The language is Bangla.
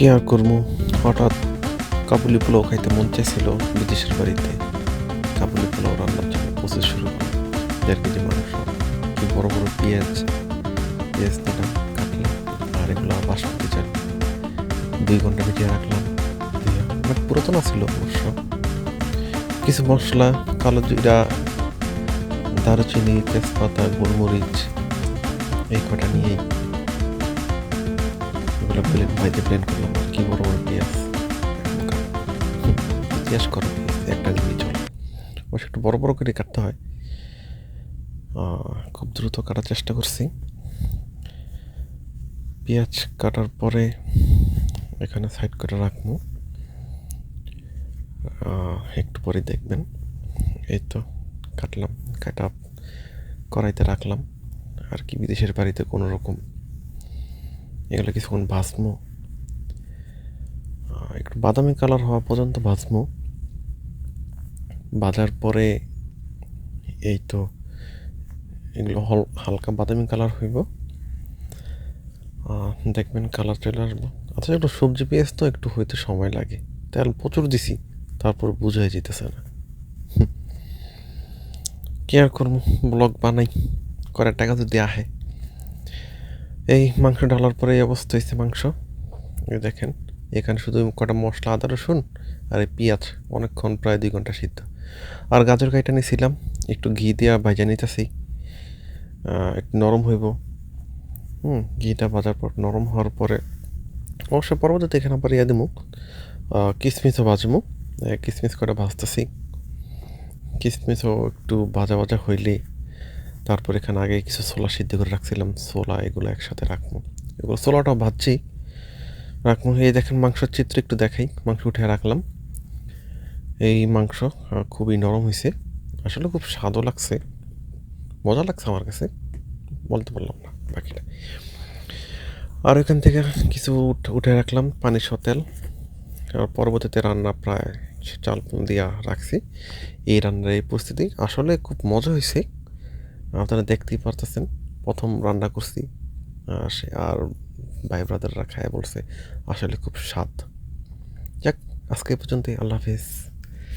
কি আর করব হঠাৎ কাবুলি পোলাও খাইতে মন চাইছিল বিদেশের বাড়িতে। কাবুলি পোলাও রান্নার জন্য প্রসেস শুরু করলাম দেড় কেজি মাংস, কি বড় বড় পেঁয়াজ পেঁয়াজ দিলাম, কাটলাম, আর এগুলো বাসমতি চাল। দুই ঘণ্টা ভিজিয়ে রাখলাম অনেক পুরাতন ছিল অবশ্য। কিছু মশলা, কালো জিরা, দারুচিনি, তেজপাতা, গোলমরিচ, এই কটা নিয়েই এগুলো প্লেন ভাইতে প্লেন করলাম কি বড় বড় পেঁয়াজ পেঁয়াজ করা একটা নিয়ে চলে অবশ্য একটু বড় বড় করে কাটতে হয় খুব দ্রুত কাটার চেষ্টা করছি পেঁয়াজ কাটার পরে এখানে সাইড করে রাখব একটু পরে দেখবেন এই তো কাটলাম কাটা কড়াইতে রাখলাম আর কি বিদেশের বাড়িতে কোনো রকম এগুলো কিছুক্ষণ আহ, একটু বাদামি কালার হওয়া পর্যন্ত ভাজমো। বাজার পরে এই তো এগুলো হল হালকা বাদামি কালার হইব। দেখবেন কালার চলে আসব আচ্ছা একটু সবজি পেঁয়াজ তো একটু হইতে সময় লাগে। তেল প্রচুর দিছি তারপর বুঝাই যেতেছে না। কি আর করব? ব্লগ বানাই করার টাকা যদি আহে এই মাংস ঢালার পরে এই অবস্থা হয়েছে মাংস। দেখেন এখানে শুধু কটা মশলা আদা রসুন আর এই পেঁয়াজ অনেকক্ষণ প্রায় দুই ঘণ্টা সিদ্ধ। আর গাজর কাইটা নিয়েছিলাম একটু ঘি দিয়া ভাজা নিতেছি। একটু নরম হইব। হুম ঘিটা ভাজার পর নরম হওয়ার পরে অবশ্য পরবর্তীতে এখানে আবার ইয়া দিমু। আহ, কিশমিশও ভাজমু। কিশমিশ করে ভাজতেছি। কিশমিশও একটু ভাজা ভাজা হইলে তারপর এখানে আগে কিছু ছোলা সিদ্ধ করে রাখছিলাম ছোলা এগুলো একসাথে রাখব। এগুলো ছোলাটাও ভাজছি, রাখব। এই দেখেন মাংসের চিত্র একটু দেখাই, মাংস উঠে রাখলাম। এই মাংস খুবই নরম হয়েছে আসলে খুব স্বাদও লাগছে, মজা লাগছে আমার কাছে, বলতে পারলাম না বাকিটা। আর এখান থেকে কিছু উঠ- রাখলাম পানি সতেল। আর পরবর্তীতে রান্না প্রায় চাল দিয়া রাখছি। এই রান্নার এই পরিস্থিতি আসলে খুব মজা হয়েছে আপনারা দেখতেই পারতেছেন, প্রথম রান্না করছি সে আর ভাই ব্রাদাররা খায় বলছে, আসলে খুব স্বাদ। যাক, আজকে পর্যন্তই, আল্লাহ হাফিজ।